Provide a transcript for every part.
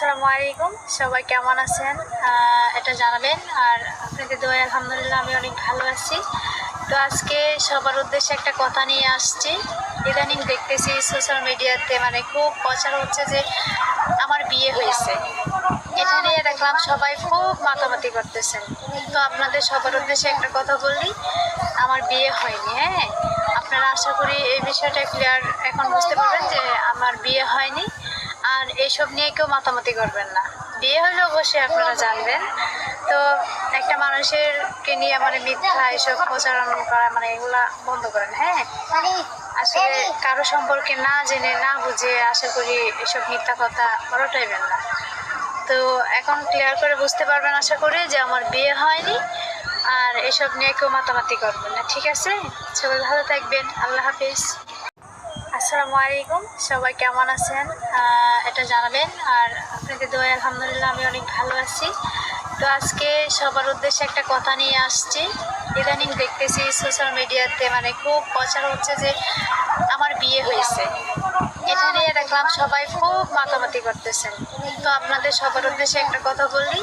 আসসালামু আলাইকুম। সবাই কেমন আছেন? এটা জানাবেন। আর আপনাদের দোয়া, আলহামদুলিল্লাহ, আমি অনেক ভালো আছি। তো আজকে সবার উদ্দেশ্যে একটা কথা নিয়ে আসছি। ইদানিং দেখতেছি সোশ্যাল মিডিয়াতে মানে খুব প্রচার হচ্ছে যে আমার বিয়ে হয়েছে। এটা নিয়ে দেখলাম সবাই খুব মাতামাতি করতেছেন তো আপনাদের সবার উদ্দেশ্যে একটা কথা বললি আমার বিয়ে হয়নি হ্যাঁ? আপনারা আশা করি এই বিষয়টা ক্লিয়ার এখন বুঝতে পারবেন যে আমার বিয়ে হয়নি। আর এইসব নিয়ে কেউ মাতামাতি করবেন না। বিয়ে হলে অবশ্যই আপনারা জানবেন। তো একটা মানুষের কে নিয়ে মানে মিথ্যা এসব প্রচারণ করা মানে এগুলা বন্ধ করেন হ্যাঁ? আসলে কারও সম্পর্কে না জেনে, না বুঝে আশা করি এসব মিথ্যা কথা বড়টাইবেন না। তো এখন ক্লিয়ার করে বুঝতে পারবেন আশা করি যে আমার বিয়ে হয়নি আর এসব নিয়ে কেউ মাতামাতি করবেন না, ঠিক আছে? সবাই ভালো থাকবেন, আল্লাহ হাফিজ। আসসালামু আলাইকুম। সবাই কেমন আছেন? এটা জানাবেন। আর আপনাদের দোয়া আলহামদুলিল্লাহ আমি অনেক ভালো আছি। তো আজকে সবার উদ্দেশ্যে একটা কথা নিয়ে আসছি। ইদানিং দেখতেছি সোশ্যাল মিডিয়াতে মানে খুব প্রচার হচ্ছে যে আমার বিয়ে হয়েছে। এটা নিয়ে দেখলাম সবাই খুব মাতামাতি করতেছেন। তো আপনাদের সবার উদ্দেশ্যে একটা কথা বললি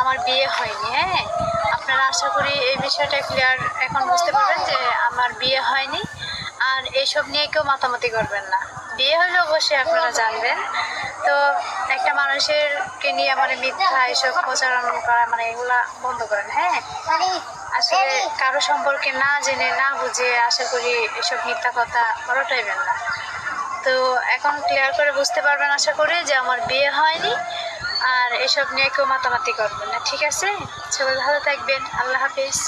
আমার বিয়ে হয়নি হ্যাঁ? আপনারা আশা করি এই বিষয়টা ক্লিয়ার এখন বুঝতে পারবেন যে আমার বিয়ে হয়নি। এইসব নিয়ে কেউ মাতামাতি করবেন না। বিয়ে হলে অবশ্যই আপনারা জানবেন। তো একটা মানুষের কে নিয়ে মানে মিথ্যা এসব প্রচারণ করা মানে এগুলা বন্ধ করেন হ্যাঁ? আসলে কারও সম্পর্কে না জেনে, না বুঝে আশা করি এসব মিথ্যা কথা বড়টাইবেন না। তো এখন ক্লিয়ার করে বুঝতে পারবেন আশা করি যে আমার বিয়ে হয়নি আর এসব নিয়ে কেউ মাতামাতি করবেন না, ঠিক আছে? সবাই ভালো থাকবেন, আল্লাহ হাফিজ।